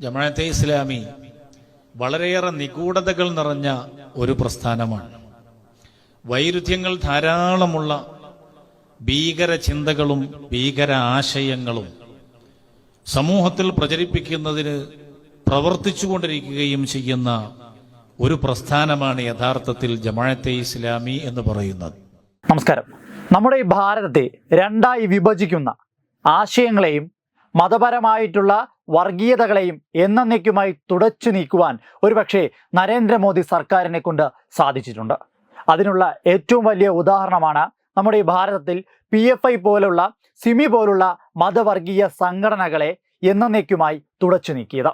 ജമാഅത്തെ ഇസ്ലാമി വളരെയേറെ നിഗൂഢതകൾ നിറഞ്ഞ ഒരു പ്രസ്ഥാനമാണ്. വൈരുദ്ധ്യങ്ങൾ ധാരാളമുള്ള ഭീകര ചിന്തകളും ഭീകര ആശയങ്ങളും സമൂഹത്തിൽ പ്രചരിപ്പിക്കുന്നതിന് പ്രവർത്തിച്ചുകൊണ്ടിരിക്കുകയും ചെയ്യുന്ന ഒരു പ്രസ്ഥാനമാണ് യഥാർത്ഥത്തിൽ ജമാഅത്തെ ഇസ്ലാമി എന്ന് പറയുന്നത്. നമസ്കാരം. നമ്മുടെ ഈ ഭാരതത്തെ രണ്ടായി വിഭജിക്കുന്ന ആശയങ്ങളെയും മതപരമായിട്ടുള്ള വർഗീയതകളെയും എന്നേക്കുമായി തുടച്ചു നീക്കുവാൻ ഒരുപക്ഷെ നരേന്ദ്രമോദി സർക്കാരിനെ കൊണ്ട് സാധിച്ചിട്ടുണ്ട്. അതിനുള്ള ഏറ്റവും വലിയ ഉദാഹരണമാണ് നമ്മുടെ ഈ ഭാരതത്തിൽ പി എഫ് ഐ പോലുള്ള സിമി പോലുള്ള മതവർഗീയ സംഘടനകളെ എന്നേക്കുമായി തുടച്ചു നീക്കിയത്.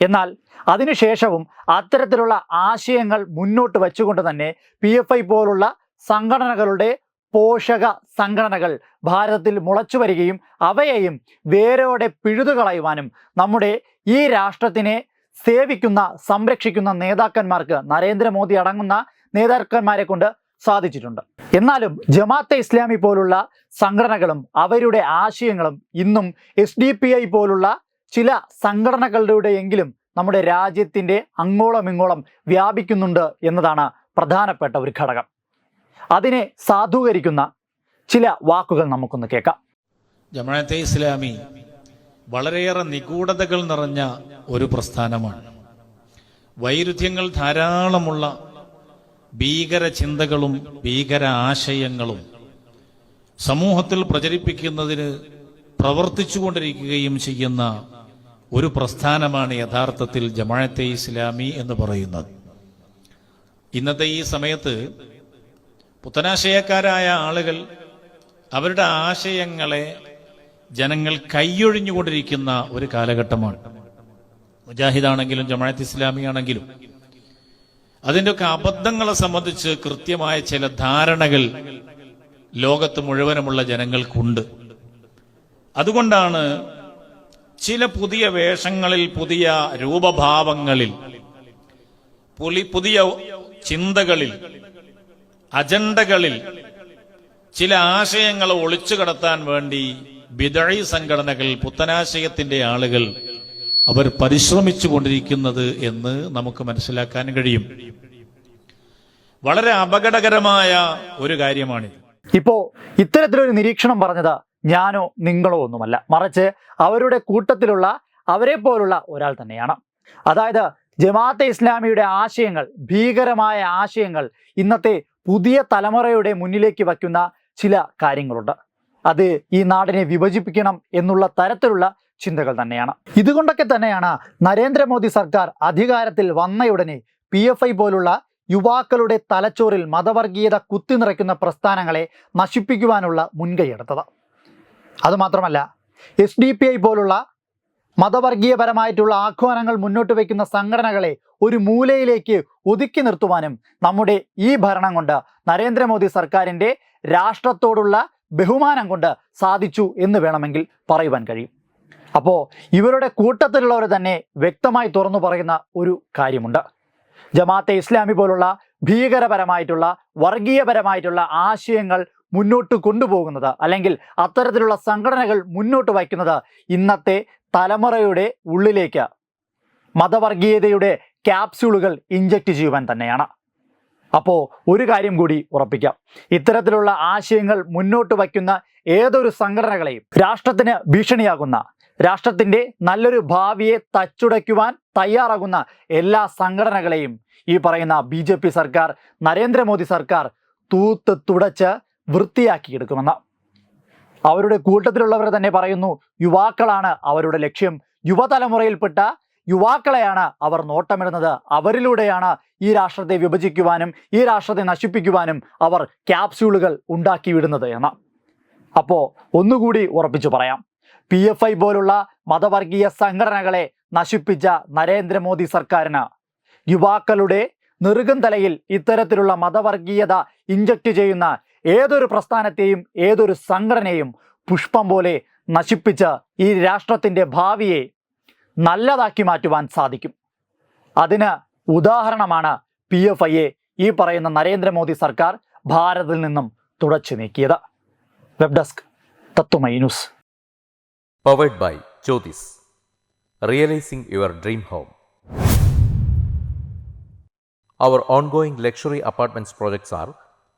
എന്നാൽ അതിനുശേഷവും അത്തരത്തിലുള്ള ആശയങ്ങൾ മുന്നോട്ട് വെച്ചുകൊണ്ട് തന്നെ പി എഫ് ഐ പോലുള്ള സംഘടനകളുടെ പോഷക സംഘടനകൾ ഭാരതത്തിൽ മുളച്ചു വരികയും അവയെയും വേരോടെ പിഴുതുകളയുവാനും നമ്മുടെ ഈ രാഷ്ട്രത്തിനെ സേവിക്കുന്ന സംരക്ഷിക്കുന്ന നേതാക്കന്മാർക്ക് നരേന്ദ്രമോദി അടങ്ങുന്ന നേതാക്കന്മാരെ കൊണ്ട് സാധിച്ചിട്ടുണ്ട്. എന്നാലും ജമാഅത്തെ ഇസ്ലാമി പോലുള്ള സംഘടനകളും അവരുടെ ആശയങ്ങളും ഇന്നും എസ് ഡി പി ഐ പോലുള്ള ചില സംഘടനകളുടെയെങ്കിലും നമ്മുടെ രാജ്യത്തിന്റെ അങ്ങോളം ഇങ്ങോളം വ്യാപിക്കുന്നുണ്ട് എന്നതാണ് പ്രധാനപ്പെട്ട ഒരു ഘടകം. അതിനെ സാധൂകരിക്കുന്ന ചില വാക്കുകൾ നമുക്കൊന്ന് കേൾക്കാം. ജമാഅത്തെ ഇസ്ലാമി വളരെയേറെ നിഗൂഢതകൾ നിറഞ്ഞ ഒരു പ്രസ്ഥാനമാണ്. വൈരുദ്ധ്യങ്ങൾ ധാരാളമുള്ള ഭീകര ചിന്തകളും ഭീകര ആശയങ്ങളും സമൂഹത്തിൽ പ്രചരിപ്പിക്കുന്നതിന് പ്രവർത്തിച്ചുകൊണ്ടിരിക്കുകയും ചെയ്യുന്ന ഒരു പ്രസ്ഥാനമാണ് യഥാർത്ഥത്തിൽ ജമാഅത്തെ ഇസ്ലാമി എന്ന് പറയുന്നത്. ഇന്നത്തെ ഈ സമയത്ത് പുത്തനാശയക്കാരായ ആളുകൾ അവരുടെ ആശയങ്ങളെ ജനങ്ങൾ കൈയൊഴിഞ്ഞുകൊണ്ടിരിക്കുന്ന ഒരു കാലഘട്ടമാണ്. മുജാഹിദാണെങ്കിലും ജമാഅത്ത് ഇസ്ലാമിയാണെങ്കിലും. അതിന്റെയൊക്കെ അബദ്ധങ്ങളെ സംബന്ധിച്ച് കൃത്യമായ ചില ധാരണകൾ ലോകത്ത് മുഴുവനുമുള്ള ജനങ്ങൾക്കുണ്ട്. അതുകൊണ്ടാണ് ചില പുതിയ വേഷങ്ങളിൽ പുതിയ രൂപഭാവങ്ങളിൽ പുതിയ ചിന്തകളിൽ അജണ്ടകളിൽ ചില ആശയങ്ങൾ ഒളിച്ചു കടത്താൻ വേണ്ടി ബിദഴി സംഘടനകൾ പുത്തനാശയത്തിന്റെ ആളുകൾ അവർ പരിശ്രമിച്ചു കൊണ്ടിരിക്കുന്നത് എന്ന് നമുക്ക് മനസ്സിലാക്കാൻ കഴിയും. വളരെ അപകടകരമായ ഒരു കാര്യമാണിത് ഇപ്പോ ഇത്തരത്തിലൊരു നിരീക്ഷണം പറഞ്ഞത് ഞാനോ നിങ്ങളോ ഒന്നുമല്ല. മറിച്ച് അവരുടെ കൂട്ടത്തിലുള്ള അവരെ പോലുള്ള ഒരാൾ തന്നെയാണ്. അതായത് ജമാഅത്തെ ഇസ്ലാമിയുടെ ആശയങ്ങൾ ഭീകരമായ ആശയങ്ങൾ ഇന്നത്തെ പുതിയ തലമുറയുടെ മുന്നിലേക്ക് വയ്ക്കുന്ന ചില കാര്യങ്ങളുണ്ട്. അത് ഈ നാടിനെ വിഭജിപ്പിക്കണം എന്നുള്ള തരത്തിലുള്ള ചിന്തകൾ തന്നെയാണ്. ഇതുകൊണ്ടൊക്കെ തന്നെയാണ് നരേന്ദ്രമോദി സർക്കാർ അധികാരത്തിൽ വന്നയുടനെ പി എഫ് ഐ പോലുള്ള യുവാക്കളുടെ തലച്ചോറിൽ മതവർഗീയത കുത്തിനിറയ്ക്കുന്ന പ്രസ്ഥാനങ്ങളെ നശിപ്പിക്കുവാനുള്ള മുൻകൈയെടുത്തത് അതുമാത്രമല്ല എസ് ഡി പി ഐ പോലുള്ള മതവർഗീയപരമായിട്ടുള്ള ആഹ്വാനങ്ങൾ മുന്നോട്ട് വയ്ക്കുന്ന സംഘടനകളെ ഒരു മൂലയിലേക്ക് ഒതുക്കി നിർത്തുവാനും നമ്മുടെ ഈ ഭരണം കൊണ്ട് നരേന്ദ്രമോദി സർക്കാരിന്റെ രാഷ്ട്രത്തോടുള്ള ബഹുമാനം കൊണ്ട് സാധിച്ചു എന്ന് വേണമെങ്കിൽ പറയുവാൻ കഴിയും. അപ്പോൾ ഇവരുടെ കൂട്ടത്തിലുള്ളവർ തന്നെ വ്യക്തമായി തുറന്നു പറയുന്ന ഒരു കാര്യമുണ്ട്. ജമാഅത്തെ ഇസ്ലാമി പോലുള്ള ഭീകരപരമായിട്ടുള്ള വർഗീയപരമായിട്ടുള്ള ആശയങ്ങൾ മുന്നോട്ട് കൊണ്ടുപോകുന്നത് അല്ലെങ്കിൽ അത്തരത്തിലുള്ള സംഘടനകൾ മുന്നോട്ട് വയ്ക്കുന്നത് ഇന്നത്തെ തലമുറയുടെ ഉള്ളിലേക്ക്. മതവർഗീയതയുടെ ക്യാപ്സ്യൂളുകൾ ഇഞ്ചക്ട് ചെയ്യുവാൻ തന്നെയാണ്. അപ്പോൾ ഒരു കാര്യം കൂടി ഉറപ്പിക്കാം. ഇത്തരത്തിലുള്ള ആശയങ്ങൾ മുന്നോട്ട് വയ്ക്കുന്ന ഏതൊരു സംഘടനകളെയും രാഷ്ട്രത്തിന് ഭീഷണിയാകുന്ന രാഷ്ട്രത്തിന്റെ നല്ലൊരു ഭാവിയെ തച്ചുടയ്ക്കുവാൻ തയ്യാറാകുന്ന എല്ലാ സംഘടനകളെയും ഈ പറയുന്ന ബി സർക്കാർ നരേന്ദ്രമോദി സർക്കാർ തൂത്ത് തുടച്ച് വൃത്തിയാക്കിയെടുക്കുമെന്ന്. അവരുടെ കൂട്ടത്തിലുള്ളവർ തന്നെ പറയുന്നു യുവാക്കളാണ് അവരുടെ ലക്ഷ്യം. യുവതലമുറയിൽപ്പെട്ട യുവാക്കളെയാണ് അവർ നോട്ടമിടുന്നത്. അവരിലൂടെയാണ് ഈ രാഷ്ട്രത്തെ വിഭജിക്കുവാനും ഈ രാഷ്ട്രത്തെ നശിപ്പിക്കുവാനും അവർ ക്യാപ്സ്യൂളുകൾ ഉണ്ടാക്കി വിടുന്നത് എന്ന്. അപ്പോൾ ഒന്നുകൂടി ഉറപ്പിച്ചു പറയാം. പി എഫ് ഐ പോലുള്ള മതവർഗീയ സംഘടനകളെ നശിപ്പിച്ച നരേന്ദ്രമോദി സർക്കാരിന് യുവാക്കളുടെ നെറുകും തലയിൽ ഇത്തരത്തിലുള്ള മതവർഗീയത ഇഞ്ചക്ട് ചെയ്യുന്ന ഏതൊരു പ്രസ്ഥാനത്തെയും ഏതൊരു സംഘടനയും പുഷ്പം പോലെ നശിപ്പിച്ച് ഈ രാഷ്ട്രത്തിന്റെ ഭാവിയെ നല്ലതാക്കി മാറ്റുവാൻ സാധിക്കും. അതിന് ഉദാഹരണമാണ് പി എഫ് ഐയെ ഈ പറയുന്ന നരേന്ദ്രമോദി സർക്കാർ ഭാരതത്തിൽ നിന്നും തുടച്ചു നീക്കിയത്. Web desk Tatwamayi news. Powered by Jyothis realising your dream home. Our ongoing luxury apartments projects are